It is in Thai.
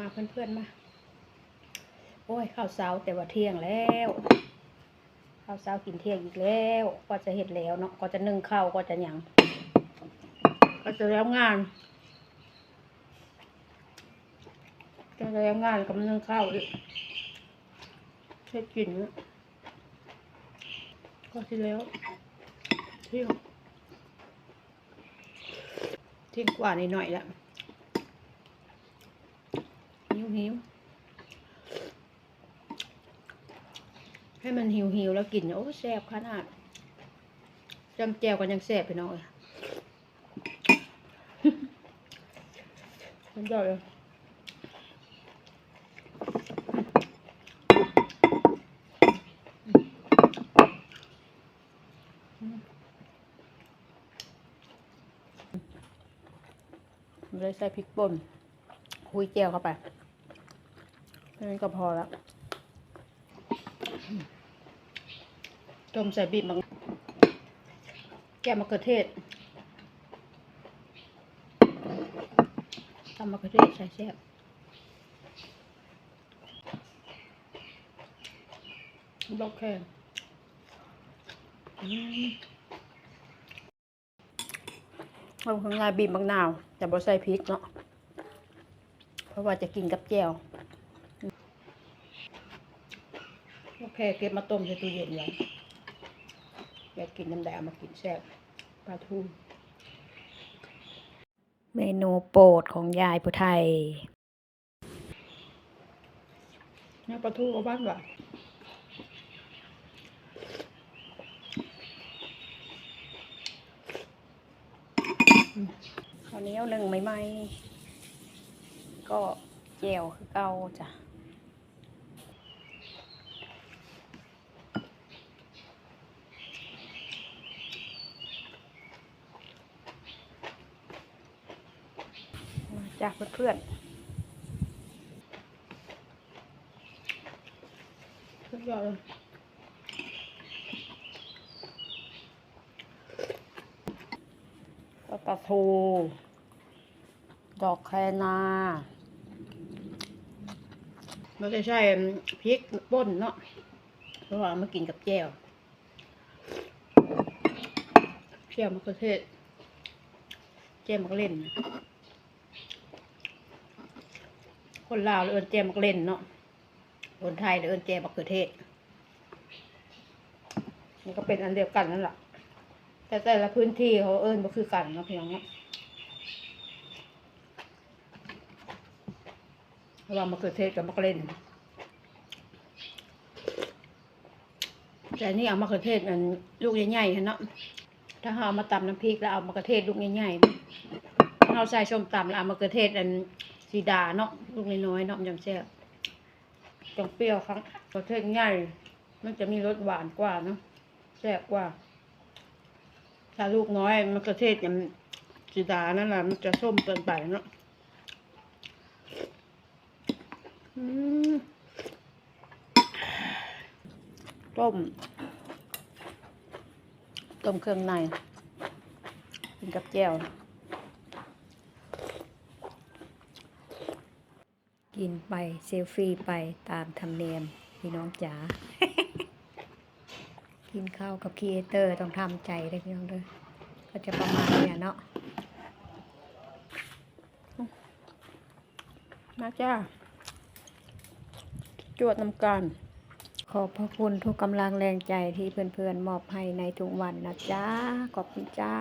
มาเพื่อนๆมา โอ้ยข้าวเช้าแต่ว่าเที่ยงแล้วข้าวเช้ากินเที่ยงอีกแล้ว ก็จะเห็ดแล้วเนาะก็จะนึ่งข้าวก็จะยังก็จะแล้วงานก็จะแล้วงานกับนึ่งข้าวอีกเฮ็ดกินเนก็ที่แล้วเที่ยงเที่ยงกว่านิดหน่อยๆละหิว หิวให้มันหิวหิวๆแล้วกินโอ้แซ่บขนาดจำแจวกันยังแซ่บไปหน่อยมันได้เลยเลยใส่พริกป่นคุยแจวเข้าไป นั้นก็พอแล้วต้มใส่บีบมังแกมะเขือเทศทำมะเขือเทศใส่แซ่บดอกแค่อืมเอาข้างในบีบมะนาว แต่บ่ใส่พริกเนาะ เพราะว่าจะกินกับแจ่ว โอเคเก็บมาต้มใส่ตู้เย็นไว้อยากกินน้ำแดงมากินแซ่บปลาทูเมนูโปรดของยายผู้ไทยเนี่ยปลาทูเอาบ้านว่ะอืมข้าวเหนียวหนึ่งใหม่ๆก็แจ่วคือเก่าจ้ะ จากเพื่อนๆสุดยอดเลยก็ปลาทูดอกแคนามันจะใช่พริกป่นเนาะเพราะว่าเอามากินกับแจ่วแจ่วมะเขือเทศแจ่วมะเล่น คนลาวเอินแจมักเล่นเนาะคนไทยเอินแจมักเขือเทศ มันก็เป็นอันเดียวกันนั่นแหละแต่แต่ละพื้นที่เขาเอินก็คือกันเนาะพี่น้องเนาะเราะว่ามะเขือเทศกับมะเขือเล่น แต่นี่เอามะเขือเทศอันลูกใหญ่ๆเนาะ ถ้าเอามาตำน้ำพริกแล้วเอามะเขือเทศลูกใหญ่ๆเราใส่ส้มตำแล้วเอามะเขือเทศอัน สีดาเนาะลูกน้อยๆเนาะมันจังแซ่บจังเปรี้ยวครับมะเขือเทศใหญ่มันจะมีรสหวานกว่าเนาะแซ่บกว่า ถ้าลูกน้อยมะเขือเทศอย่างสีดานั่นแหละมันจะส้มเกินไปเนาะอืมต้ม ต้มเครื่องในกินกับแจ่ว กินไปเซลฟี่ไปตามธรรมเนียมพี่น้องจ๋า กินข้าวกับครีเอเตอร์ต้องทำใจเลยพี่น้องเด้อ ก็จะประมาณเนี้ยเนาะ มาจ้า จวดน้ำกันขอบพระคุณทุกกำลังแรงใจที่เพื่อนๆ มอบให้ในทุกวันนะจ๊ะขอบคุณจ้า